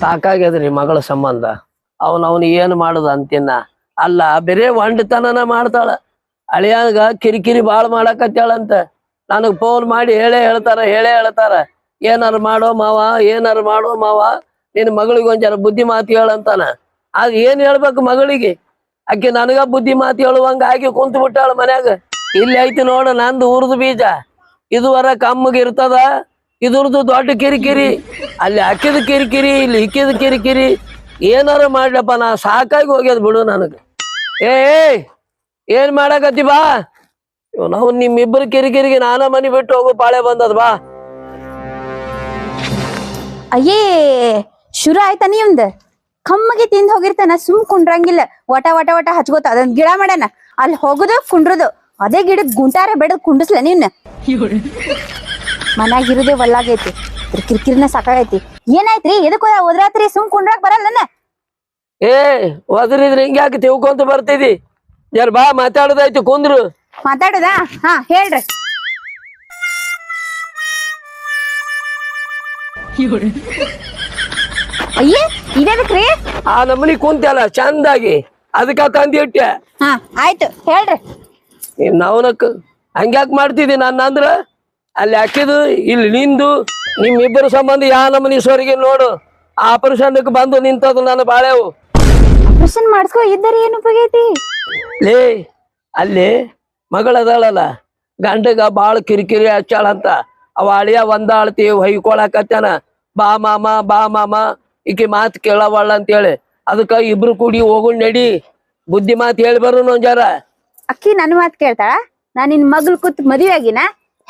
ಸಾಕಾಗ್ಯದ್ರಿ ಮಗಳ ಸಂಬಂಧ. ಅವನ್ ಅವನ್ ಏನ್ ಮಾಡುದ ಅಂತಿನ್ನ. ಅಲ್ಲ, ಬೇರೆ ಒಂಡತನನ ಮಾಡ್ತಾಳ. ಅಳಿಯಾಗ ಕಿರಿಕಿರಿ ಬಾಳ್ ಮಾಡಾಕತ್ತಾಳಂತ ನನಗ್ ಫೋನ್ ಮಾಡಿ ಹೇಳೇ ಹೇಳ್ತಾರ ಹೇಳೇ ಹೇಳ್ತಾರ. ಏನಾರ ಮಾಡೋ ಮಾವ, ಏನಾರ ಮಾಡೋ ಮಾವ, ನಿನ್ ಮಗಳಿಗೆ ಒಂದ್ ಬುದ್ಧಿ ಮಾತು ಹೇಳಂತಾನ ಆಗ ಏನ್ ಹೇಳ್ಬೇಕು ಮಗಳಿಗೆ? ಅಕ್ಕಿ ನನಗ ಬುದ್ಧಿ ಮಾತು ಹೇಳುವಂಗ ಆಗಿ ಕುಂತು ಬಿಟ್ಟಾಳ ಮನ್ಯಾಗ. ಇಲ್ಲಿ ಐತಿ ನೋಡ ನಂದು ಉರ್ದು ಬೀಜ. ಇದುವರ ಕಮ್ಮಗ್ ಇರ್ತದ ಇದ್ರದ್ದು ದೊಡ್ಡ ಕಿರಿಕಿರಿ. ಅಲ್ಲಿ ಹಾಕಿದ ಕಿರಿಕಿರಿ ಇಲ್ಲಿ ಇಕ್ಕಿದ ಕಿರಿಕಿರಿ. ಏನಾರ ಮಾಡ್ಲಪ್ಪ ನಾ ಸಾಕಾಗಿ ಹೋಗ್ಯದ ಬಿಡು ನನಗ. ಏ ಏ, ಏನ್ ಮಾಡಕತ್ತಿ ಬಾ. ನಾವು ನಿಮ್ಮಿಬ್ಬರು ಕಿರಿಕಿರಿಗೆ ನಾನ ಮನಿ ಬಿಟ್ಟು ಹೋಗೋ ಪಾಳೆ ಬಂದದ ಬಾ. ಅಯ್ಯೇ ಶುರು ಆಯ್ತಾ ನಿಮ್ದ ಕಮ್ಮಗೆ ತಿಂದ್ ಹೋಗಿರ್ತಾನ ಸುಮ್ ಕುಂಡ್ರಂಗಿಲ್ಲ. ವಟ ವಟ ವಟ ಹಚ್ಕೋತ ಅದೊಂದ್ ಗಿಡ ಮಾಡ್ಯಾನ ಅಲ್ಲಿ ಹೋಗುದು ಕುಂಡ್ರದು. ಅದೇ ಗಿಡದ ಗುಂಟಾರೆ ಬೆಡದ್ ಕುಂಡಿಸ್ಲ ನೀವ್ನ ಮನ್ಯಾಗ ಇರುದೇ ಒಲ್ಲಾಗೈತಿ ಕಿರ್ಕಿರಿನ ಸಾಕಾಗೈತಿ. ಏನಾಯ್ತ್ರಿ? ಎದಕ್ ಒದ್ರಾತ್ರಿ ಸುಮ್ ಕುಂಡ್ರಾಕ್ ಬರಲ್ಲನ ಏ ಒದ್ರಿದ್ರೆ ಹಿಂಗ ಯಾಕೆ ತಿಳ್ಕೊಂತ ಬರ್ತಿದಿ? ಯಾರು ಬಾ ಮಾತಾಡೋದಾಯ್ತು ಕುಂದ್ರು. ಮಾತಾಡುದ? ಹಾ ಹೇಳ್ರಿ. ಅಯ್ಯೇ ಇದೇದಕ್ರಿ ಆ ನಮ್ಮನಿ ಕುಂತಲ್ಲ ಚಂದಾಗಿ. ಅದಕ್ಕ ತಂದಿಟ್ಟೆ ಹಾ ಆಯ್ತು ಹೇಳ್ರಿ. ನಾವನಕ್ ಹಂಗ್ಯಾಕ್ ಮಾಡ್ತಿದ್ದಿ ನನ್ನ ಅಂದ್ರ ಅಲ್ಲಿ ಹಾಕಿದು ಇಲ್ಲಿ ನಿಂದು ನಿಮ್ಮಿಬ್ಬರ ಸಂಬಂಧ ಯಾ ನಮ್ಮನಿ ಸ್ವರಿಗೆ ನೋಡು ಆಪರೇಷನ್ಕ್ ಬಂದು ನಿಂತದು ನನ್ನ ಬಾಳೆವು. ಆಪರೇಷನ್ ಮಾಡಿಸ್ಕೋ ಇದ್ದರೆ ಏನು ಉಪಯೋಗೈತಿ? ಲೇ ಅಲ್ಲಿ ಮಗಳದಾಳಲ್ಲ ಗಂಡಗ ಬಾಳ ಕಿರಿಕಿರಿ ಹಚ್ಚಾಳಂತ ಅವ ಅಳಿಯ ಒಂದಾಳ್ತಿ ಹೊಯ್ಕೊಳಕತ್ತಾನ. ಬಾ ಮಾಮ ಬಾ ಮಾಮ ಈಕಿ ಮಾತ್ ಕೇಳವಳ್ಳ ಅಂತೇಳಿ. ಅದಕ್ಕ ಇಬ್ರು ಕೂಡಿ ಹೋಗು ನಡಿ. ಬುದ್ಧಿ ಮಾತು ಹೇಳಿ ಬರೋನು ಒಂದ್ ಜರ ಅಕ್ಕಿ ನನ್ ಮಾತ್ ಕೇಳ್ತಾಳ? ನಾ ನಿನ್ನ ಮಗಳು ಕೂತ್ ಮದುವೆ ಆಗಿನ?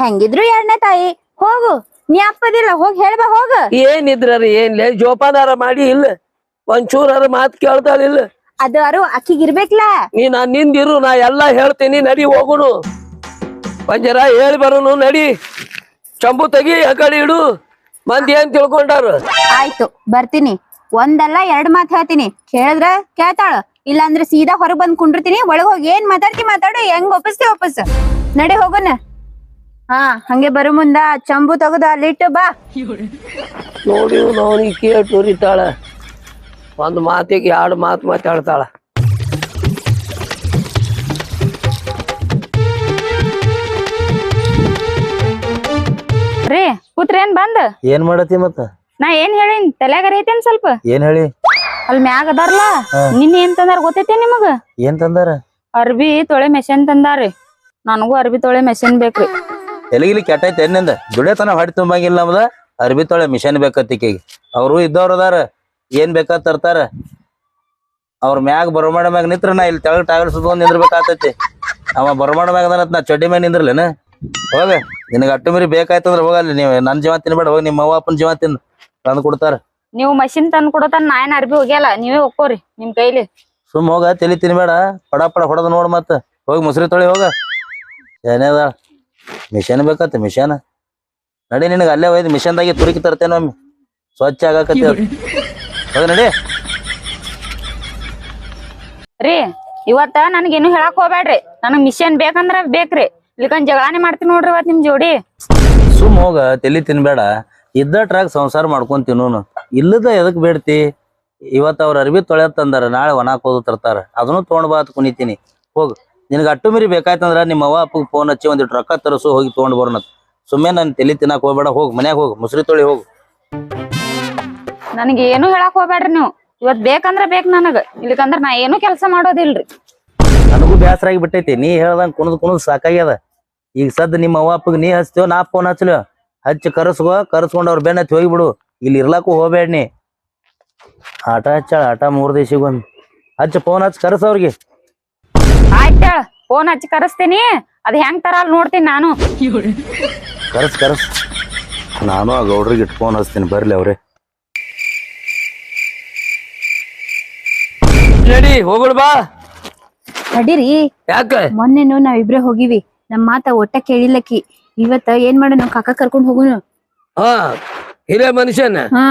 ಹೆಂಗಿದ್ರು ಎರಡನೇ ತಾಯಿ? ಹೋಗು ನೀ ಅಪ್ಪದಿಲ್ಲ ಹೋಗಿ ಹೇಳ್ಬಾ ಹೋಗ. ಏನಿದ್ರ ಏನ್ಲೇ ಜೋಪಾನಾರ ಮಾಡಿ ಇಲ್ಲ ಒಂಚೂರ ಮಾತ್ ಕೇಳ್ತಾಳ ಇಲ್ಲ. ಅದು ಅರು ಅಕ್ಕಿಗಿರ್ಬೇಕ್ಲ ನೀ ನಾ ನಿಂದಿರು ನಾ ಎಲ್ಲಾ ಹೇಳ್ತೀನಿ ನಡಿ ಹೋಗುನು. ಪಂಜರ ಜರ ಹೇಳಿ ಬರೋನು ನಡಿ. ಚಂಬು ತೆಗಿ ಆ ಕಡೆ ಇಡು. ಮಂದಿ ಏನ್ ತಿಳ್ಕೊಂಡಾರ? ಆಯ್ತು ಬರ್ತೀನಿ. ಒಂದಲ್ಲ ಎರಡ್ ಮಾತ್ ಹೇಳ್ತೀನಿ. ಕೇಳಿದ್ರ ಕೇಳ್ತಾಳ. ಇಲ್ಲಾಂದ್ರೆ ಸೀದಾ ಹೊರಗ್ ಬಂದ್ ಕುಂಡಿರ್ತೀನಿ ಒಳಗ್ ಹೋಗಿ ಏನ್ ಮಾತಾಡ್ತಿ ಮಾತಾಡು ಹೆಂಗ್ ಒಪ್ಪಿಸ್ತಿ ವಾಪಸ್ ನಡಿ ಹೋಗೋಣ ಹಾ ಹಂಗೆ ಬರು ಮುಂದ. ಚಂಬು ತಗದ ಅಲ್ಲಿಟ್ಟು ಬಾ. ನೋಡಿ ಅವನಿಗೆ ಕೇಳ್ ಉರಿತಾಳ ಒಂದ್ ಮಾತಿಗೆ ಎರಡು ಮಾತು ಮಾತಾಡ್ತಾಳ. ರೀ ಕೂತ್ರೇನ್ ಬಂದ್? ಏನ್ ಮಾಡತಿ ಮತ್ತ? ನಾ ಏನ್ ಹೇಳಿನ್? ತಲ್ಯಾಗರ ಐತೇನ್ ಸ್ವಲ್ಪ? ಏನ್ ಹೇಳಿ? ಅಲ್ಲಿ ಮ್ಯಾಗ ಅದಾರ್ಲ? ನಿನ್ ಏನ್ ತಂದಾರ ಗೊತ್ತೈತೆ ನಿಮಗ? ಏನ್ ತಂದಾರ? ಅರ್ಬಿ ತೊಳೆ ಮೆಷಿನ್ ತಂದಾರಿ ನನಗೂ ಅರ್ಬಿ ತೊಳೆ ಮೆಷಿನ್ ಬೇಕ್ರಿ. ಎಲ್ಲಿಗಿಲಿ ಕೆಟ್ಟೈತೆ ಎನ್ನಿಂದ? ದುಡಿಯತನ ಹೊಡಿ ತುಂಬಂಗಿಲ್ಲ ನಮ್ದ. ಅರ್ಬಿ ತೊಳೆ ಮಿಷನ್ ಬೇಕತ್ತಿಕೆಗೆ ಅವರು ಇದ್ದವ್ರು ಅದಾರ ಏನ್ ಬೇಕಾ ತರ್ತಾರ. ಅವ್ರ ಮ್ಯಾಗ ಬರಮಾಡ ಮ್ಯಾಗ ನಿಂತ್ರ ನಾ ಇಲ್ಲಿ ತೆಳಗ್ ಟಾಗಲ್ ಸುತ್ಕೊಂಡ್ ನಿಂದ್ರಬೇಕಾತೈತಿ. ಅವ ಬರಮಾಡ ಮ್ಯಾಗ ಅದನ್ನ ನಾ ಚಡ್ಡಿ ಮ್ಯಾಗ ನಿಂದ್ರಲೇನ ಹೋಗ ನಿನಗ ಅಟ್ಟು ಮರಿ ಬೇಕಾಯ್ತಂದ್ರ ಹೋಗಲ್ಲ ನೀವು ನನ್ ಜೀವ ತಿನ್ಬೇಡ ಹೋಗಿ ನಿಮ್ಮ ಅವ್ವ ಅಪ್ಪನ ಜೀವ ತಿನ್ ತಂದು ಕೊಡ್ತಾರ. ನೀವು ಮಷಿನ್ ತಂದ್ ಕೊಡತಾನ ನಾ ಏನ್ ಅರ್ಬಿ ಹೋಗ್ಯಲ್ಲ ನೀವೇ ಒಕ್ಕೋರಿ ನಿಮ್ ಕೈಲಿ. ಸುಮ್ ಹೋಗ ತಲಿ ತಿನ್ಬೇಡ. ಪಡ ಪಡ ಹೊಡೆದ್ ನೋಡ್ ಮತ್ತ. ಹೋಗಿ ಮುಸ್ರಿ ತೊಳಿ ಹೋಗ. ಏನೇದ ಮಿಷನ್ ಬೇಕತ್ತ ಮಿಷನ್. ನಡಿ ನಿನಗೆ ಅಲ್ಲೇ ಒಯ್ದು ಮಿಷನ್ದಾಗೆ ತುರುಕಿ ತರ್ತೇನೆ ಒಮ್ಮೆ. ಸ್ವಚ್ಛ ಆಗಾಕತ್ತಿ. ಹೋಗ ನಡಿ. ರೀ ಇವತ್ತ ನನಗೇನು ಹೇಳಕ್ ಹೋಗ್ಬೇಡ್ರಿ ನನಗ್ ಮಿಷನ್ ಬೇಕಂದ್ರ ಬೇಕ್ರಿ. ಇಲ್ಕಂದ್ ಜಗಳಾನೆ ಮಾಡ್ತೀನಿ ನೋಡ್ರಿ ಇವತ್ ನಿಮ್ ಜೋಡಿ. ಸುಮ್ ಹೋಗ ತಲಿ ತಿನ್ಬೇಡ. ಇದ್ದ ಟ್ರಾಕ್ ಸಂಸಾರ ಮಾಡ್ಕೊಂಡ್ ತಿನ್ನೋನು. ಇಲ್ಲದ ಎದಕ್ ಬೇಡ್ತಿ? ಇವತ್ತು ಅವ್ರ ಅರ್ಬಿ ತೊಳೆಯತ್ತಂದಾರ ನಾಳೆ ಒಣಕೋದು ಹೋದು ತರ್ತಾರ. ಅದನ್ನು ತೊಗೊಂಡ್ಬಾತ್ ಬಾ ಅಂತ ಕುಣಿತೀನಿ. ಹೋಗ್. ನಿನಗೆ ಅಟ್ಟು ಮೀರಿ ಬೇಕಾಯ್ತಂದ್ರ ನಿಮ್ಮ ಅವ್ವ ಅಪ್ಪಗೆ ಫೋನ್ ಹಚ್ಚಿ ಒಂದಿಟ್ಟು ರೊಕ್ಕ ತರಸು ಹೋಗಿ ತೊಗೊಂಡ್ ಬರೋಣ ಸುಮ್ಮನೆ ನನ್ ತಲಿ ತಿನ್ನಕ್ ಹೋಗ್ಬೇಡ ಹೋಗಿ ಮನ್ಯಾಗ ಹೋಗ್ ಮುಸ್ರಿ ತೊಳಿ ಹೋಗು. ನನಗೆ ಏನು ಹೇಳಕ್ ಹೋಗ್ಬೇಡ್ರಿ ನೀವು. ಇವತ್ ಬೇಕಂದ್ರ ಬೇಕ್ ನನಗ. ಇಲ್ಲಿಕಂದ್ರೆ ನಾ ಏನು ಕೆಲಸ ಮಾಡೋದಿಲ್ರಿ. ನನಗೂ ಬೇಸರ ಆಗಿ ಬಿಟ್ಟೈತಿ. ನೀ ಹೇಳ್ದಂಗ್ ಕುಣದ್ ಕುಣದ್ ಸಾಕಾಗ್ಯದ. ಈಗ ಸದ್ ನಿಮ್ಮ ಅವ್ವ ಅಪ್ಪಗೆ ನೀ ಹಚ್ತೇವ ನಾ ಫೋನ್ ಹಚ್ಲ. ಹಚ್ಚಿ ಕರೆಸ್ಕೋ ಕರ್ಸ್ಕೊಂಡ್ ಅವ್ರ ಬೆನ್ನ ಹತ್ತಿ ಹೋಗಿಬಿಡು. ಇಲ್ಲಿ ಇರ್ಲಾಕು ಹೋಗ್ಬೇಡ ನೀ. ಆಟ ಹಚ್ಚಾಳ ಆಟ ಮೂರ್ ದೇಶಿಗೊಂದ್. ಹಚ್ಚ ಫೋನ್ ಹಚ್ಚಿ ಕರಸ ಅವ್ರಿಗೆ. ಆಯ್ತ ಫೋನ್ ಹಚ್ಚಿ ಕರೆಸ್ತೀನಿ. ಅದ್ ಹೆಂಗ್ ತರ ನೋಡ್ತೀನಿ ನಾನು. ಕರೆಸ್ ಕರೆಸ್. ನಾನು ಆ ಗೌಡ್ರಿಗೆ ಇಟ್ಟು ಫೋನ್ ಹಚ್ತೀನಿ. ಬರ್ಲಿ ಅವ್ರೆ. ನಡಿ ಹೋಗಳು ಬಾ. ನಡೀರಿ. ಯಾಕ? ಮೊನ್ನೆನು ನಾವಿಬ್ರೇ ಹೋಗಿವಿ. ನಮ್ ಮಾತ ಒಟ್ಟ ಕೇಳಿಲ್ಲಕಿ ಇವತ್ತ ಏನ್ ಮಾಡೋಣ ಕಾಕ ಕರ್ಕೊಂಡ್ ಹೋಗುನು. ಹಾ ಹಿರೇ ಮನುಷ್ಯನ? ಹಾ.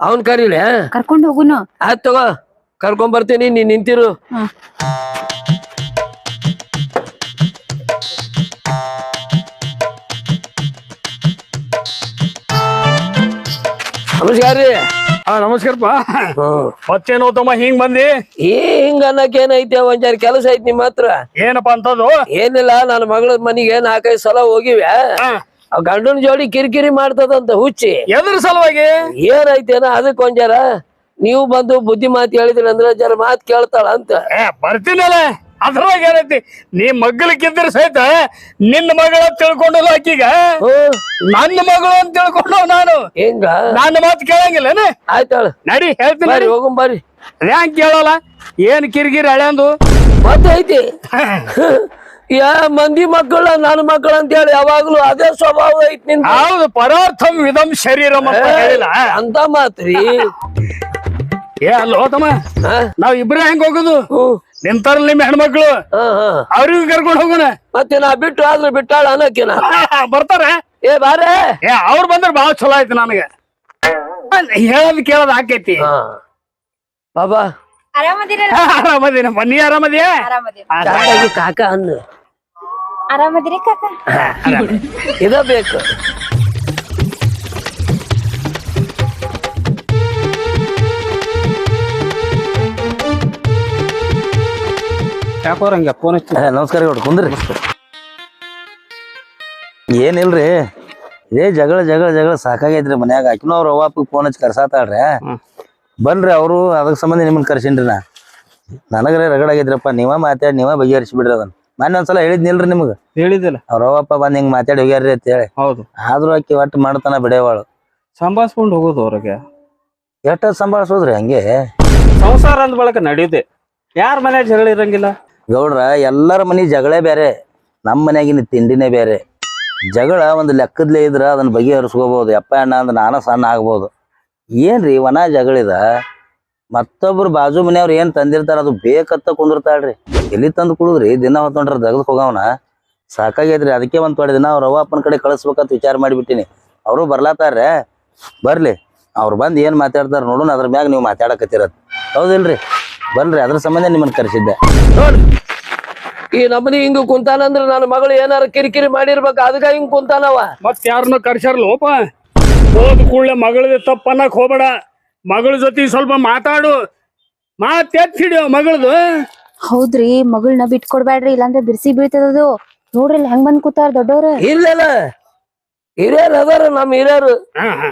ಅವನ್ ಕರೀಲೆ? ಕರ್ಕೊಂಡ್ ಹೋಗುನು. ಆಯ್ತು ತಗೋ ಕರ್ಕೊಂಡ್ ಬರ್ತೀನಿ. ನೀನ್ ನಿಂತಿರು. ನಮಸ್ಕಾರ ರೀ. ಹಾ ನಮಸ್ಕಾರಪ್ಪ. ಮತ್ತೇನೋ ತಮ್ಮ ಹಿಂಗ್ ಬಂದಿ? ಏ ಹಿಂಗ ಅನ್ನಕ್ ಏನೈತೆ ಒಂದ್ ಜರ ಕೆಲಸ ಐತಿ ನಿಮ್ ಹತ್ರ. ಏನಪ್ಪಾ ಅಂತದ್ದು? ಏನಿಲ್ಲ ನನ್ನ ಮಗಳ ಮನಿಗೆ ನಾಲ್ಕೈದು ಸಲ ಹೋಗಿವೆ. ಆ ಗಂಡನ ಜೋಡಿ ಕಿರಿಕಿರಿ ಮಾಡ್ತದಂತ ಹುಚ್ಚಿ. ಎದ್ರ ಸಲುವಾಗಿ? ಏನೈತೇನ ಅದಕ್ಕೆ ಒಂದ್ ಜರ? ನೀವು ಬಂದು ಬುದ್ಧಿ ಮಾತು ಹೇಳಿದ್ರಿ ಅಂದ್ರೆ ಜರ ಮಾತು ಕೇಳ್ತಾಳ ಅಂತ ಬರ್ತೀನಲ್ಲ. ಅದ್ರೊಳಗೆ ಏನೈತಿ? ನೀ ಮಗ್ಗಲಿಕ್ಕಿದ್ರ ಸಹಿತ ನಿನ್ನ ಮಗಳ ತಿಳ್ಕೊಂಡಲ್ಲ ಆಕಿಗ? ನನ್ನ ಮಗಳು ಅಂತ ತಿಳ್ಕೊಂಡು ನಾನು. ಹಿಂಗ? ನನ್ನ ಮಾತು ಕೇಳಂಗಿಲ್ಲನ? ಆಯ್ತಾಳ ನಡಿ ಹೇಳ್ತೀನಿ ಬರ್ರಿ ಹೋಗಂ ಬರ್ರಿ ಕೇಳಲ್ಲ? ಏನ್ ಕಿರಿಕಿರಿ ಹಳೆಂದು ಮತ್ತೈತಿ ಯಾ ಮಂದಿ ಮಕ್ಕಳ ನನ್ನ ಮಕ್ಕಳ ಅಂತ ಹೇಳಿ ಯಾವಾಗ್ಲೂ ಅದೇ ಸ್ವಭಾವ ಐತಿ ನಿನ್ ಹೌದು ಪರಾರ್ಥಂ ವಿಧಂ ಶರೀರಂ ಅಂತ ಹೇಳಿಲ್ಲ. ಅಂತ ಮಾತ್ರಿ. ಏ ಅಲ್ಲ ತಮ್ಮ ಹಾ? ನಾವ್ ಇಬ್ರು ಹೆಂಗ್ ಹೋಗುದು? ಹ್ಮ್. ನಿಂತಾರಲ್ಲ ನಿಮ್ಮ ಹೆಣ್ಮಕ್ಳು? ಅವ್ರಿಗೂ ಕರ್ಕೊಂಡು ಹೋಗೋಣ. ಮತ್ತೆ ನಾ ಬಿಟ್ಟು ಆದ್ರೆ ಬಿಟ್ಟಾಳ ಅನ್ನಕಿನ ಬರ್ತಾರ. ಏ ಬಾರೆ. ಏ ಅವ್ರು ಬಂದ್ರೆ ಬಾಳ ಚಲೋ ಆಯ್ತು ನನಗೆ. ಹೇಳದ್ ಕೇಳದ್ ಆಕೈತಿ. ಹಾ. ಬಾಬಾ. ಆರಾಮದಿನ ಬನ್ನಿ ಆರಾಮದಿಯ? ಕಾಕಾ ಕಾಕ ಅನ್ನು. ಆರಾಮದಿರಿ ಕಾಕ? ಇದ ಬೇಕು. ಯಾಕೋರ್ ಹಂಗೆ ಫೋನ್ ಹಚ್ಚಿ ಏ, ನಮಸ್ಕಾರ ಗೌಡ್ರ ಕುಂದ್ರಿ. ಏನಿಲ್ರಿ ಏ ಜಗಳ ಜಗಳ ಜಗಳ ಸಾಕಾಗೈತ್ರಿ ಮನ್ಯಾಗ. ಆಕಿನೂ ಅವ್ರ ಫೋನ್ ಹಚ್ಚಿ ಕರ್ಸಾತಾಳ್ರಿ. ಬನ್ರಿ ಅವರು ಅದಕ್ಕೆ ಸಂಬಂಧ ನಿಮ್ಮನ್ನ ಕರ್ಸಿನ್ರಿ ನಾ. ನನಗ್ರೆ ರಗಡಾಗೈತ್ರಿಪ್ಪ ನೀವ ಮಾತಾಡಿ ನೀವ ಬಗೆಹರಿಸಿ ಬಿಡ್ರಿ ಅದನ್ನ. ಮೊನ್ನೆ ಒಂದ್ಸಲ ಹೇಳಿದ್ನಿಲ್ರಿ ನಿಮ್ಗೆ? ಹೇಳಿದಿಲ್ಲ ಅವ್ರ ಅವಪ್ಪ ಬಂದ್ ಹಿಂಗ್ ಮಾತಾಡಿ ಹೋಗ್ಯಾರ್ರಿ ಅಂತ ಹೇಳಿ. ಹೌದು. ಆದ್ರೂ ಆಕಿ ಒಟ್ಟು ಮಾಡ್ತಾನ ಬಿಡೇವಾಳು. ಸಂಭಾಳಿಸ್ಕೊಂಡು ಹೋಗೋದು ಅವ್ರಿಗೆ. ಎಷ್ಟ ಸಂಭಾಳಿಸೋದ್ರಿ ಹಂಗೆ? ಸಂಸಾರ ಅಂದ ಬಳಕ ನಡೆಯುತ್ತೆ ಯಾರ ಮನೆ ಜಗಳ ಇರಂಗಿಲ್ಲ? ಗೌಡ್ರ, ಎಲ್ಲರ ಮನೆ ಜಗಳೇ ಬೇರೆ ನಮ್ಮ ಮನೆಯಾಗಿನ ತಿಂಡಿನೇ ಬೇರೆ ಜಗಳ ಒಂದು ಲೆಕ್ಕದ್ಲೇ ಇದ್ರ ಅದನ್ನ ಬಗೆಹರಿಸ್ಕೋಬಹುದು ಯಪ್ಪ ಅಣ್ಣ ಅಂದ್ರೆ ನಾನು ಸಣ್ಣ ಆಗ್ಬೋದು. ಏನ್ರಿ ವನ ಜಗಳಿದ? ಮತ್ತೊಬ್ರು ಬಾಜು ಮನೆಯವ್ರು ಏನ್ ತಂದಿರ್ತಾರ ಅದು ಬೇಕತ್ತ ಕುಂದಿರ್ತಾಳ್ರಿ. ಎಲ್ಲಿ ತಂದು ಕುಡಿದ್ರಿ? ದಿನ ಹೊತ್ತೊಂಡ್ರ ತೆಗೆದು ಹೋಗವನ. ಸಾಕಾಗೈತ್ರಿ ಅದಕ್ಕೆ ಒಂದ್ ತೊಡೆ ದಿನ ಅವ್ರ ಅವ್ವ ಅಪ್ಪನ ಕಡೆ ಕಳಿಸ್ಬೇಕಂತ ವಿಚಾರ ಮಾಡಿಬಿಟ್ಟಿನಿ. ಅವರು ಬರ್ಲಾತಾರ್ರೆ. ಬರ್ಲಿ. ಅವ್ರು ಬಂದು ಏನ್ ಮಾತಾಡ್ತಾರ ನೋಡೋಣ ಅದ್ರ ಮ್ಯಾಗ ನೀವು ಮಾತಾಡಕತ್ತಿರತ್ ಹೌದಿಲ್ರಿ? ಬನ್ರಿ, ಅದ್ರ ಸಂಬಂಧ ನಿಮ್ಮನ್ನ ಕರೆಸಿದ್ದೆ. ನೋಡ್ರಿ ಈ ನಮ್ಮನಿ ಹಿಂಗ ಕುಂತಾನಂದ್ರ ನನ್ನ ಮಗಳು ಏನಾರ ಕಿರಿಕಿರಿ ಮಾಡಿರ್ಬೇಕು ಅದಕ್ಕ ಹಿಂಗ್ ಕುಂತಾನವ? ಮತ್ ಯಾರನ್ನ ಕರ್ಸ್ಯಾರಲ್ಲೋಪ ಹೋದ ಕೂಡಲೇ ಮಗಳದ ತಪ್ಪನ್ನಕ್ ಹೋಗ್ಬೇಡ. ಮಗಳ ಜೊತೆ ಸ್ವಲ್ಪ ಮಾತಾಡು. ಮಾತ್ ಎತ್ ಹಿಡಿಯೋ ಮಗಳದು. ಹೌದ್ರಿ ಮಗಳನ್ನ ಬಿಟ್ಕೊಡ್ಬೇಡ್ರಿ ಇಲ್ಲಾಂದ್ರೆ ಬಿರ್ಸಿ ಬೀಳ್ತದದು ನೋಡ್ರಿ ಇಲ್ಲಿ ಹೆಂಗ್ ಬಂದ್ ಕೂತಾರ ದೊಡ್ಡವ್ರ. ಇಲ್ಲಲ್ಲ ಹಿರಿಯರ್ ಅದಾರ ನಮ್ ಹಿರಿಯರು.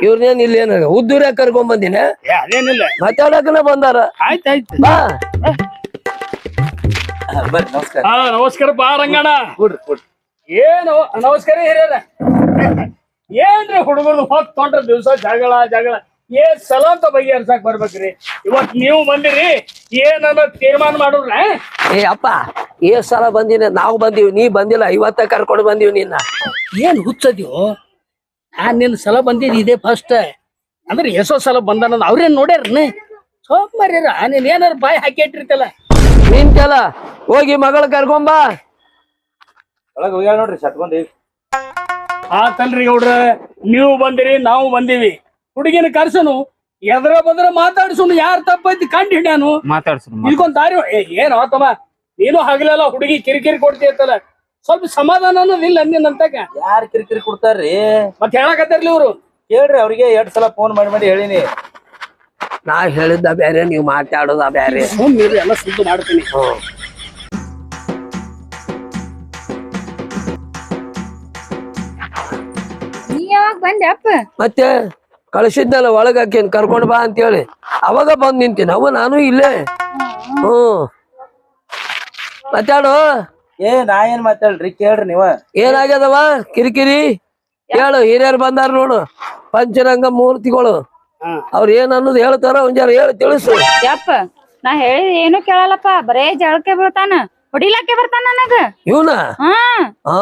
ಇವ್ರನ್ನೇನ್ ಇಲ್ಲಿ ಏನಾರ ಉದ್ದೂರ್ಯಾಗ ಕರ್ಕೊಂಡ್ ಬಂದಿನ? ಏ ಅದೇನಿಲ್ಲ. ಮಾತಾಡಕನ ಬಂದಾರ. ಆಯ್ತಾಯ್ತು ಬಾ. ಬರ್ರಿ ನಮಸ್ಕಾರ. ಹಾ ನಮಸ್ಕಾರ ಬಾ ರಂಗಣ್ಣ. ಏನು ನಮಸ್ಕಾರ ಹಿರಿಯರ. ಏನ್ರಿ ಹುಡುಗರು ಹೊತ್ ತೊಂಡ್ರ ದಿವಸ ಜಗಳ ಜಗಳ. ಏ ಸಲ ಅಂತ ಬಗೆಹರ್ಸಕ್ ಬರ್ಬೇಕ್ರಿ. ಇವತ್ ನೀವು ಬಂದಿರಿ ಏನನ್ನ ತೀರ್ಮಾನ ಮಾಡುದ್ರ ಏ ಅಪ್ಪ ಏ ಸಲ ಬಂದಿನ ನಾವು ಬಂದೀವಿ ನೀ ಬಂದಿಲ್ಲ ಇವತ್ತ ಕರ್ಕೊಂಡು ಬಂದೀವಿ ನಿನ್ನ. ಏನ್ ಹುಚ್ಚದ್ಯೋ? ನಾನ್ ನಿನ್ ಸಲ ಬಂದಿದ್ ಇದೇ ಫಸ್ಟ್ ಅಂದ್ರೆ ಎಷ್ಟೋ ಸಲ ಬಂದಾನ ಅವ್ರೇನ್ ನೋಡ್ಯಾರನ? ಸೋಮರಿರ ನೀನ್ ಏನಾರ ಬಾಯಿ ಹಾಕಿ ಇಟ್ಟಿರ್ತಲ್ಲ ನಿಂತೆಲ್ಲ ಹೋಗಿ ಮಗಳ ಕರ್ಕೊಂಬಾ ಒಳಗ ಹೋಗ್ಯಾಳ ನೋಡ್ರಿ ಸತ್ಕೊಂಡಿ ಆತಲ್ರಿ ಗೌಡ್ರ ನೀವು ಬಂದಿರಿ ನಾವು ಬಂದೀವಿ. ಹುಡುಗಿನ ಕರ್ಸನು ಎದ್ರ ಬದ್ರ ಮಾತಾಡ್ಸುನು ಯಾರ್ ತಪ್ಪೈತಿ ಕಂಡು ಹಿಡ್ಯಾನು. ಮಾತಾಡ್ಸು ಇದಕ್ಕೊಂದ್ ದಾರಿ ಏ, ಏನ್ ಆತಮ್ಮ ನೀನು ಹಗಲೆಲ್ಲ ಹುಡುಗಿ ಕಿರಿಕಿರಿ ಕೊಡ್ತೀಯತ್ತಲ್ಲ? ಸ್ವಲ್ಪ ಸಮಾಧಾನ ಅನ್ನೋದಿಲ್ಲ ಅಂದಿನಂತಾಗ ಯಾರ್ ಕಿರಿಕಿರಿ ಕೊಡ್ತಾರ್ರಿ? ಮತ್ತೆ ಹೇಳಕತ್ತಾರ್ಲಿ ಇವ್ರು. ಕೇಳ್ರಿ ಅವ್ರಿಗೆ ಎರಡ್ ಸಲ ಫೋನ್ ಮಾಡಿ ಮಾಡಿ ಹೇಳಿನಿ. ನಾ ಹೇಳಿದ್ದ ಬ್ಯಾರೆ ನೀವು ಮಾತಾಡೋದ ಬ್ಯಾರೆ. ಸುಮ್ಮನೆ ಎಲ್ಲ ಸುದ್ದು ಮಾಡ್ತೀನಿ. ಬಂದೆ ಅಪ್ಪ. ಮತ್ತೆ ಕಳಿಸಿದ್ನಲ್ಲ ಒಳಗ ಹಾಕಿನ್ ಕರ್ಕೊಂಡ್ ಬಾ ಅಂತೇಳಿ. ಅವಾಗ ಬಂದ್ ನಿಂತೀನಿ ಅವ ನಾನು ಇಲ್ಲೇ. ಹ್ಮ್ ಮಾತಾಡು. ಏ ನಾ ಏನ್ ಮಾತಾಡ್ರಿ? ಕೇಳ್ರಿ ನೀವ. ಏನಾಗ್ಯದವ? ಕಿರಿಕಿರಿ. ಹೇಳು ಹಿರಿಯರು ಬಂದಾರ ನೋಡು. ಪಂಚರಂಗ ಮೂರ್ತಿಗಳು. ಅವ್ರ ಏನ್ ಅನ್ನೋದು ಹೇಳ್ತಾರ ಒಂದ್ ಜನ ಹೇಳಿ ತಿಳಿಸು. ಯಪ್ಪ ನಾ ಹೇಳಿದ ಏನು ಕೇಳಲ್ಲಪ್ಪ. ಬರೇ ಜಳಕ್ಕೆ ಬೀಳ್ತಾನ. ಹೊಡಿಲಕ್ಕೆ ಬರ್ತಾನ ನನಗ? ಇವನ? ಆ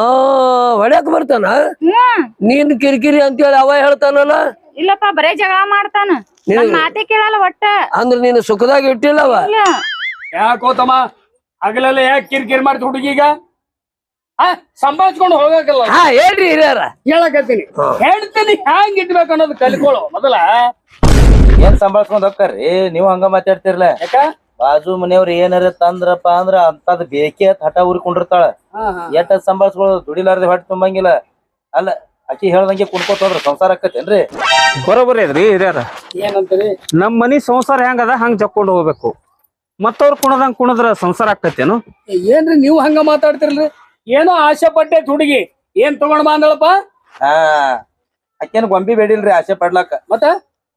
ಹೊಡ್ಯಾಕ್ ಬರ್ತಾನ? ನೀನ್ ಕಿರಿಕಿರಿ ಅಂತೇಳಿ ಅವ ಹೇಳ್ತಾನಲ್ಲ? ಇಲ್ಲಪ್ಪ ಬರೇ ಜಗಳ ಮಾಡ್ತಾನ. ನನ್ ಮಾತೇ ಕೇಳಲ್ಲ ಒಟ್ಟ. ಅಂದ್ರ ನೀನು ಸುಖದಾಗ ಇಟ್ಟಿಲ್ಲವ ಇಲ್ಲ. ಯಾಕೋ ತಮ್ಮ ಹಗಲೆಲ್ಲ ಯಾಕೆ ಕಿರಿಕಿರಿ ಮಾಡ್ತಿ ಹುಡುಗಿಗ ಆ ಸಂಭಾಳ್ಸ್ಕೊಂಡು ಹೋಗಕಲ್ಲ ಹಾ ಹೇಳ್ರಿ ಹಿರಿಯರ. ಹೇಳಕತ್ತೀನಿ ಹೇಳ್ತೀನಿ ಹ್ಯಾಂಗ್ ಇಟ್ಬೇಕು ಅನ್ನೋದು ಕಲ್ಕೊಳ್ಳೋ ಮೊದಲ. ಏನ್ ಸಂಭಾಳ್ಸ್ಕೊಂಡ್ ಹೋಗ್ತಾರ್ರಿ? ನೀವು ಹಂಗ ಮಾತಾಡ್ತಿರ್ಲ? ಯಾಕ? ಬಾಜು ಮನೆಯವ್ರ ಏನಾರ ತಂದ್ರಪ್ಪ ಅಂದ್ರ ಅಂತದ್ ಬೇಕೇ ಹಠ ಊರಿಕೊಂಡಿರ್ತಾಳ. ಎಟ್ಟ ಸಂಭಾಳಿಸ್ಕೊಳ್ಳೋದು ದುಡಿಲಾರ್ದೆ ಹೊಟ್ಟೆ ತುಂಬಂಗಿಲ್ಲ. ಅಲ್ಲ ಅಕ್ಕಿ ಹೇಳ್ದಂಗೆ ಕುಣ್ಕೋತ ಹೋದ್ರ ಸಂಸಾರ ಆಕತ್ತೇನ್ರಿ? ಬರೋಬರಿ ಅದ್ರಿ ಹಿರಿಯರ. ಏನಂತೀರಿ? ನಮ್ ಮನಿ ಸಂಸಾರ ಹೆಂಗದ ಹಂಗ್ ಜಕ್ಕೊಂಡು ಹೋಗ್ಬೇಕು. ಮತ್ತವ್ರ ಕುಣದಂಗ್ ಕುಣದ್ರ ಸಂಸಾರ ಆಕತ್ತೇನು? ಏನ್ರಿ ನೀವು ಹಂಗ ಮಾತಾಡ್ತಿರ್ಲಿ ಏನೋ ಆಸೆ ಪಟ್ಟೆ ಹುಡುಗಿ. ಏನ್ ತಗೊಂಡ್ ಬಂದಳಪ್ಪ? ಹಾ ಅಕ್ಕೇನ್ ಗೊಂಬಿ ಬೇಡಿಲ್ರಿ ಆಸೆ ಪಡ್ಲಾಕ. ಮತ್ತ?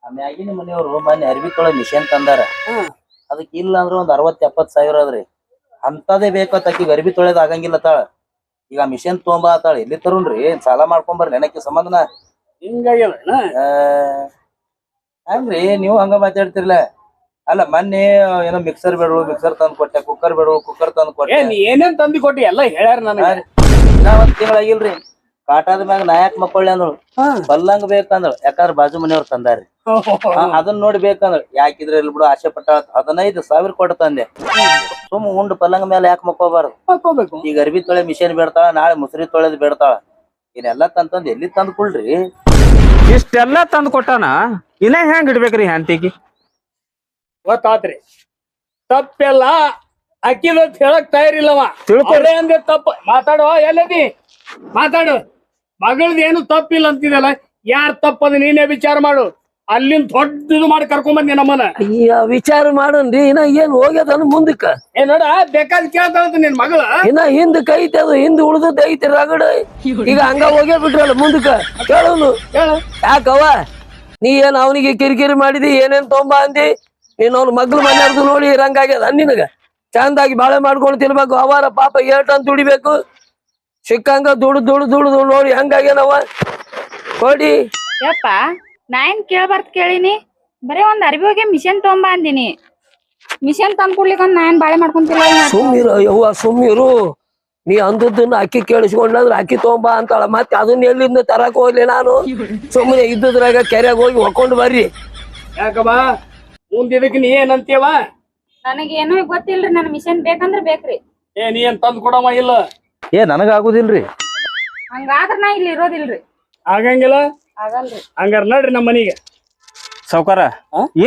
ಆ ಮ್ಯಾಗಿನ ಮನೆಯವರು ಮೊನ್ನೆ ಅರ್ಬಿ ತೊಳೆ ಮಿಷನ್ ತಂದಾರ. ಹ್ಮ್. ಅದಕ್ಕೆ ಇಲ್ಲ ಅಂದ್ರೆ ಒಂದ್ ಅರವತ್ ಎಪ್ಪತ್ ಸಾವಿರ ಅದ್ರಿ ಅಂತದೇ ಬೇಕತ್ ಆಕಿಗೆ ಅರ್ಬಿ ತೊಳೆದ್ ಆಗಂಗಿಲ್ಲ ತಾಳ. ಈಗ ಮಿಷನ್ ತೊಗೊಂಬ ತಾಳ. ಎಲ್ಲಿ ತರುಣ್ರಿ ಏನ್ ಸಾಲ ಮಾಡ್ಕೊಂಬರ್ರಿ ನೆನಕ್ಕೆ ಸಂಬಂಧನ? ಹಿಂಗಾಗ್ಯಲ್ಲ ಹಂಗ್ರಿ ನೀವು ಹಂಗ ಮಾತಾಡ್ತಿರ್ಲ. ಅಲ್ಲ ಮೊನ್ನೆ ಏನೋ ಮಿಕ್ಸರ್ ಬೇಡ ಮಿಕ್ಸರ್ ತಂದ್ ಕೊಟ್ಟೆ ಕುಕ್ಕರ್ ಬೇಡ ಕುಕ್ಕರ್ ತಂದ್ ಕೊಟ್ಟೆ. ಏನ್ ಏನೇನ್ ತಂದಿ ಕೊಟ್ಟಿ? ಎಲ್ಲ ಹೇಳ್ಯಾರ ನನಗೆ. ಒಂದ್ ತಿಂಗಳಾಗಿಲ್ರಿ ಕಾಟಾದ ಮ್ಯಾಗ ನಾಯಕ್ ಮಕ್ಕಳ್ಳೆ ಅಂದಳು ಬಲ್ಲಂಗ್ ಬೇಕಂದಳು ಯಾಕಂದ್ರ ಬಾಜು ಮನೆಯವ್ರು ತಂದಾರಿ. ಅದನ್ನ ನೋಡಿ ಬೇಕಂದ್ರ ಯಾಕಿದ್ರೆ ಇಲ್ಲಿ ಬಿಡು ಆಸೆ ಪಟ್ಟ ಹದಿನೈದು ಸಾವಿರ ಕೊಟ್ಟು ತಂದೆ. ಸುಮ್ ಉಂಡು ಪಲ್ಲಂಗ ಮೇಲೆ ಯಾಕೆ ಮಕ್ಕೋಬಾರ್ದು? ಈಗ ಅರ್ಬಿ ತೊಳೆ ಮಿಷನ್ ಬೇಡ್ತಾಳ ನಾಳೆ ಮುಸ್ರಿ ತೊಳೆದ್ ಬೇಡ್ತಾಳ. ಇನ್ನೆಲ್ಲಾ ತಂತಂದ್ ಎಲ್ಲಿ ತಂದ್ ಕೊಡ್ರಿ? ಇಷ್ಟೆಲ್ಲ ತಂದ್ ಕೊಟ್ಟಾನ? ಇನ್ನ ಹೆಂಗ್ ಇಡ್ಬೇಕ್ರಿ ಹ್ಯಾಂತಿಗಿ ಗೊತ್ತಾತ್ರಿ. ತಪ್ಪೆಲ್ಲ ಅಕ್ಕಿದ ಹೇಳಕ್ ತಯಾರಿಲ್ಲವ. ತಿಳ್ಕೊ. ಅವ್ರೇ ಅಂದ್ರೆ ತಪ್ಪ. ಮಾತಾಡುವ ಎಲ್ಲದಿ? ಮಾತಾಡು. ಮಗಳದ್ ಏನು ತಪ್ಪಿಲ್ಲ ಅಂತಿದಲ್ಲ ಯಾರ್ ತಪ್ಪದ ನೀನೇ ವಿಚಾರ ಮಾಡು. ಅಲ್ಲಿಂದ ದೊಡ್ಡದು ಮಾಡಿ ಕರ್ಕೊಂಡ್ ಬಂದಿ ನಮ್ಮನ್ನ. ಅಯ್ಯ ವಿಚಾರ ಮಾಡನ್ರಿ ಇನ್ನ ಏನ್ ಹೋಗ್ಯದನ್ ಮುಂದಕ್ಕ? ಏ ನೋಡ ಬೇಕಾದ್ ಕೇಳ್ತಾಳಂತ ನಿನ್ ಮಗಳ. ಇನ್ನ ಹಿಂದ್ ಕೈತೆ ಅದು ಹಿಂದ್ ಉಳ್ದದ್ ಐತಿ ರಗಡ. ಈಗ ಹಂಗ ಹೋಗ್ಯ ಬಿಟ್ರಲ್ಲ ಮುಂದಕ್ಕ? ಕೇಳೋನು. ಯಾಕವ ನೀ ಏನ್ ಅವನಿಗೆ ಕಿರಿಕಿರಿ ಮಾಡಿದಿ ಏನೇನ್ ತೊಂಬ ಅಂದಿ? ನೀನ್ ಅವ್ನ ಮಗ್ಳು ಮನೆಯವ್ರದ್ದು ನೋಡಿ ಇರಂಗಾಗ್ಯದ ನಿನಗ? ಚಂದಾಗಿ ಬಾಳೆ ಮಾಡ್ಕೊಂಡು ತಿನ್ಬೇಕು ಅವಾರ ಪಾಪ ಏಟ್ ಅಂತ ದುಡಿಬೇಕು. ಸಿಕ್ಕಂಗ ದುಡ್ದು ದುಡ್ದು ದುಡ್ದು ನೋಡಿ ಹೆಂಗಾಗ್ಯನವ? ಕೊಡಿ. ಯಪ್ಪ ನಾ ಏನ್ ಕೇಳ್ಬಾರ್ದ್ ಕೇಳಿನಿ? ಬರೇ ಒಂದ್ ಅರ್ಬಿ ಹೋಗಿ ಮಿಷನ್ ತಗೊಂಬ ಅಂದಿನಿ. ಮಿಷನ್ ತಂದ್ ಕೊಡ್ಲಿಕ್ಕ ನಾ ಏನ್ ಬಾಳೆ ಮಾಡ್ಕೊಂತಿಲ್ಲ ಸುಮ್ಮಿರು ಯವ್ವ ಸುಮ್ಮಿರು ನೀ ಅಂದದ್ದನ್ನ ಅಕ್ಕಿ ಕೇಳಿಸ್ಕೊಂಡ್ರೆ ಅಕ್ಕಿ ತೊಗೊಂಬ ಅಂತಾಳ. ಮತ್ತೆ ಅದನ್ನ ಎಲ್ಲಿಂದ ತರಕ್ ಹೋಗ್ಲಿ ನಾನು? ಸುಮ್ಮನೆ ಇದ್ದದ್ರಾಗ ಕೆರೆಗ್ ಹೋಗಿ ಹೊಕ್ಕೊಂಡು ಬರ್ರಿ. ಯಾಕಮ್ಮ ಮುಂದಿದಕ್ಕೆ ನೀ ಏನಂತೀವ ನನಗೇನು ಗೊತ್ತಿಲ್ರಿ ನನ್ ಮಿಷನ್ ಬೇಕಂದ್ರ ಬೇಕ್ರಿ. ಏ ನೀ ಏನ್ ತಂದ್ ಕೊಡಮ್ಮ ಇಲ್ಲ? ಏ ನನಗಾಗುದಿಲ್ರಿ. ಹಂಗಾದ್ರ ನಾ ಇಲ್ಲಿ ಇರೋದಿಲ್ರಿ. ಆಗಂಗಿಲ್ಲ? ಆಗಲ್ರಿ. ಹಂಗಾರ ನಡ್ರಿ ನಮ್ಮ ಮನಿಗೆ. ಸೌಕಾರ?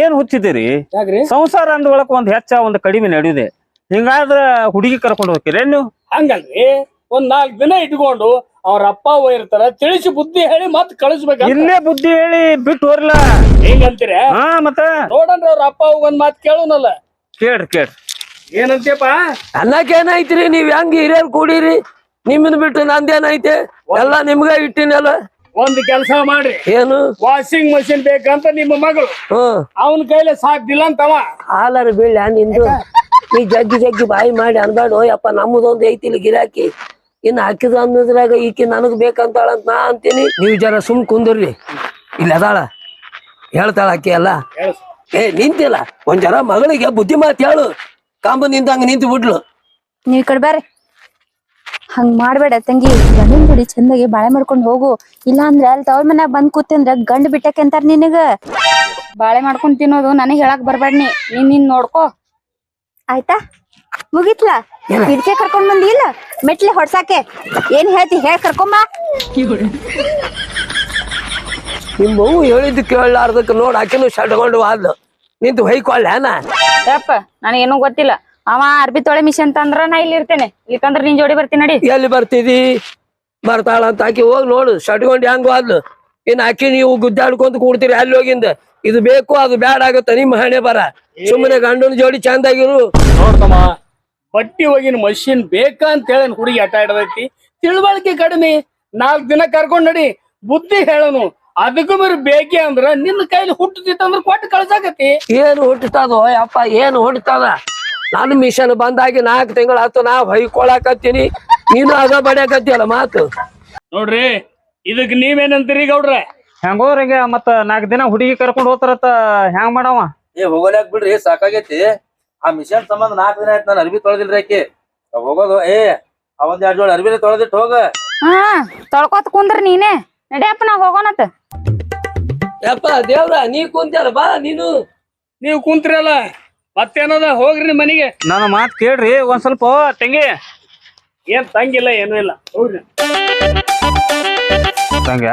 ಏನ್ ಹುಚ್ಚಿದ್ದೀರಿ? ಯಾಕ್ರಿ? ಸಂಸಾರ ಅಂದ್ಕೊಳಕ್ ಒಂದ್ ಹೆಚ್ಚ ಒಂದ್ ಕಡಿಮೆ ನಡೆಯುದೆ. ಹಿಂಗಾದ್ರ ಹುಡುಗಿ ಕರ್ಕೊಂಡು ಹೋಗ್ತೀರಿ ನೀವು? ಹಂಗಲ್ರಿ ಒಂದ್ ನಾಲ್ಕ್ ದಿನ ಇಟ್ಕೊಂಡು ಅವ್ರ ಅಪ್ಪ ಅವ್ವ ಇರ್ತಾರ ತಿಳಿಸಿ ಬುದ್ಧಿ ಹೇಳಿ ಮತ್ ಕಳಿಸ್ಬೇಕು ಇಲ್ಲೇ ಬುದ್ಧಿ ಹೇಳಿ ಬಿಟ್ಟು ಹೋರ್ಲ. ಹಿಂಗಂತೀರ? ಹಾ ಮತ್ತ? ನೋಡನ್ರಿ ಅವ್ರ ಅಪ್ಪ ಅವ್ಗ ಒಂದ್ ಮಾತ್ ಕೇಳುನಲ್ಲ. ಕೇಳ್ರಿ ಕೇಳ್ರಿ. ಏನಂತೀಯಪ್ಪ? ಏನಾಯ್ತಿರಿ ನೀವ್ ಹೆಂಗ್ ಹಿರಿಯರ್ ಕೂಡಿರಿ? ನಿಮ್ಮನ್ ಬಿಟ್ಟು ನಂದೇನೈತೆ? ಎಲ್ಲ ನಿಮ್ಗ ಇಟ್ಟಿನಲ್ಲ? ಒಂದು ಕೆಲಸ ಮಾಡ್ರಿ. ಏನು? ವಾಷಿಂಗ್ ಮಷಿನ್ ಬೇಕಂತ ನಿಮ್ಮ ಮಗಳು. ಹ್ಮ್ ಅವನ ಕೈಲಿ ಸಾಕ್ದಿಲ್ಲ ಅಂತವ. ಹಾಲರ್ ಬೀಳ ನಿಂದು. ನೀ ಜಗ್ಗಿ ಜಗ್ಗಿ ಬಾಯಿ ಮಾಡಿ ಅನ್ಬೇಡ. ಯಪ್ಪ ನಮ್ಮದೊಂದು ಐತಿ ಇಲ್ಲಿ ಗಿರಾಕಿ. ಇನ್ನು ಹಾಕಿದ ಅನ್ನೋದ್ರಾಗ ಈಕಿ ನನಗ್ ಬೇಕಂತಾಳಂತ ನಾ ಅಂತೀನಿ. ನೀವು ಜರ ಸುಮ್ ಕುಂದ್ರಿ. ಇಲ್ಲ ಅದಾಳ. ಹೇಳ್ತಾಳ ಆಕೆ ಅಲ್ಲ ಏ ನಿಂತಿಲ್ಲ. ಒಂದ್ ಜರ ಮಗಳಿಗೆ ಬುದ್ಧಿ ಮಾತು ಹೇಳು. ಕಾಂಬ ನಿಂತಂಗ ನಿಂತು ಬಿಡ್ಲು. ನೀವ್ ಈ ಕಡೆ ಬರ್ರಿ. ಹಂಗ್ ಮಾಡ್ಬೇಡ ತಂಗಿ. ಗಂಡನ್ ಬಿಡಿ ಚಂದಾಗಿ ಬಾಳೆ ಮಾಡ್ಕೊಂಡ್ ಹೋಗು. ಇಲ್ಲ ಅಂದ್ರ ಅಲ್ಲಿ ತವ್ರ ಮನ್ಯಾಗ ಬಂದ್ ಕೂತಂದ್ರ ಗಂಡ್ ಬಿಟ್ಟಕ್ಕೆ ಅಂತಾರ ನಿನಗ. ಬಾಳೆ ಮಾಡ್ಕೊಂಡ್ ತಿನ್ನೋದು ನನಗ್ ಹೇಳಕ್ ಬರ್ಬೇಡ್ನಿ ನೀನ್ ನಿನ್ ನೋಡ್ಕೋ. ಆಯ್ತಾ? ಮುಗಿತ್ಲ? ಇದಕ್ಕೆ ಕರ್ಕೊಂಡ್ ಬಂದಿ ಇಲ್ಲ ಮೆಟ್ಲಿ ಹೊಡ್ಸಾಕೆ. ಏನ್ ಹೇಳ್ತಿ? ಹೇಳ್ ಕರ್ಕೊಂಬ. ನಿಮ್ಮ ಅವ್ವ ಹೇಳಿದ್ದು ಕೇಳಲಾರ್ದಕ್ಕೆ ನೋಡ್ ಆಕಿನೂ ಶಟ್ಕೊಂಡು ವಾದ್ಲು. ನಿಂತು ಹೊಯ್ಕೊಳ್ಳ ಯಪ್ಪ ನನಗೇನು ಗೊತ್ತಿಲ್ಲ. ಅವ ಅರ್ಬಿ ತೊಳೆ ಮಿಷನ್ ತಂದ್ರ ನಾ ಇಲ್ಲಿ ಇರ್ತೇನೆ. ಇಲ್ಲಿಕಂದ್ರ ನಿನ್ ಜೋಡಿ ಬರ್ತೀನಿ ನಡಿ. ಎಲ್ಲಿ ಬರ್ತಿದಿ? ಬರ್ತಾಳ ಅಂತ ಆಕಿ ಹೋಗಿ ನೋಡು ಶಟ್ಕೊಂಡು ಹೆಂಗ್ ಹೋದ್ಲು? ಇನ್ ಆಕಿ ನೀವು ಗುದ್ದಾಡ್ಕೊಂತ ಕೂಡ್ತೀರಿ ಅಲ್ಲಿ ಹೋಗಿಂದ. ಇದು ಬೇಕು ಅದು ಬ್ಯಾಡ ಆಗತ್ತ ನಿಮ್ಮ ಹಣೆ ಬರ. ಸುಮ್ಮನೆ ಗಂಡನ ಜೋಡಿ ಚಂದಾಗಿರು. ನೋಡ್ತಮ್ಮ ಬಟ್ಟಿ ಹೋಗಿನ ಮಷಿನ್ ಬೇಕಾ ಅಂತ ಹೇಳಿ ಹುಡುಗಿ ಆಟ ಆಡದೈತಿ. ತಿಳುವಳಿಕೆ ಕಡಿಮೆ. ನಾಲ್ಕ್ ದಿನ ಕರ್ಕೊಂಡ್ ನಡಿ. ಬುದ್ಧಿ ಹೇಳನು ಅದಕ್ಕೂ ಬರೀ ಬೇಕೇ ಅಂದ್ರ ನಿನ್ನ ಕೈಲಿ ಹುಟ್ಟತಿತ್ತಂದ್ರ ಕೊಟ್ಟು ಕಳ್ಸಾಕತಿ ಏನು ಹುಟ್ಟುತ್ತದೋ ಯಪ್ಪ ಏನು ಹುಟ್ಟುತ್ತದ? ನನ್ನ ಮಿಷನ್ ಬಂದಾಗಿ ನಾಲ್ಕು ತಿಂಗಳ ಆತು ನಾ ಹೊಯ್ಕೊಳಕತ್ತೀನಿ. ನೀನು ಅದ ಬಡಿಯಕತ್ತಿಯಲ್ಲ ಮಾತು. ನೋಡ್ರಿ ಇದಕ್ ನೀವೇನಂತೀರಿ ಗೌಡ್ರ? ಹೆಂಗೋರಿಗೆ ಮತ್ತ ನಾಲ್ಕ್ ದಿನ ಹುಡುಗಿ ಕರ್ಕೊಂಡು ಹೋಗ್ತಾರತ್ತ ಹೆಂಗ್ ಮಾಡವ? ಏ ಹೋಗೋಲ್ಯಾಕ್ ಬಿಡ್ರಿ ಸಾಕಾಗೈತಿ. ಆ ಮಿಷನ್ ಸಂಬಂಧ ನಾಲ್ಕು ದಿನ ಆಯ್ತು ನಾನು ಅರ್ಬಿ ತೊಳೆದಿಲ್ರಿ ಆಕಿ. ಹೋಗೋದು ಏ ಆ ಒಂದ್ ಎರಡ್ ಜೋಳ ಅರ್ಬಿನ ತೊಳೆದಿಟ್ಟು ಹೋಗ. ಹಾ ತೊಳ್ಕೊತ ಕುಂದ್ರ ನೀನೇ. ನಡಿಯಪ್ಪ ನಾವ್ ಹೋಗೋಣತ್. ಯಪ್ಪ ದೇವ್ರ ನೀ ಕುಂತಿಯಲ್ಲ ಬಾ ನೀನು. ನೀವು ಕುಂತ್ರಲ್ಲ ಮತ್ತೇನದ? ಹೋಗ್ರಿ ನಿಮ್ ಮನಿಗೆ. ನನ್ನ ಮಾತ್ ಕೇಳ್ರಿ ಒಂದ್ ಸ್ವಲ್ಪ ತಂಗಿ. ಏನ್ ತಂಗಿಲ್ಲ ಏನೂ ಇಲ್ಲ. ಹೋಗ್ರಿ. ತಂಗ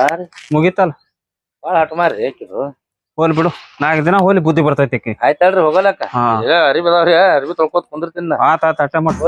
ಆರಿ ಮುಗಿತಲ್ಲ? ಬಾಳ ಹಠ ಮಾರ್ರಿ ಆಕಿದು ಹೋಲಿ ಬಿಡು ನಾಲ್ಕು ದಿನ ಹೋಲಿ ಬುದ್ಧಿ ಬರ್ತೈತಿ ಆಕಿ ಆಯ್ತಲ್ರಿ ಹೋಗಲಕ್ಕ. ಅರಿವಿ ಅರಿಬಿ ಅದಾವ್ರಿ ಅರಿಬಿ ತೊಳ್ಕೊತ ಕುಂದಿರ್ತೀನಿ ನಾ. ಆತ ಆತ ಅಟ್ಟ ಮಾಡ್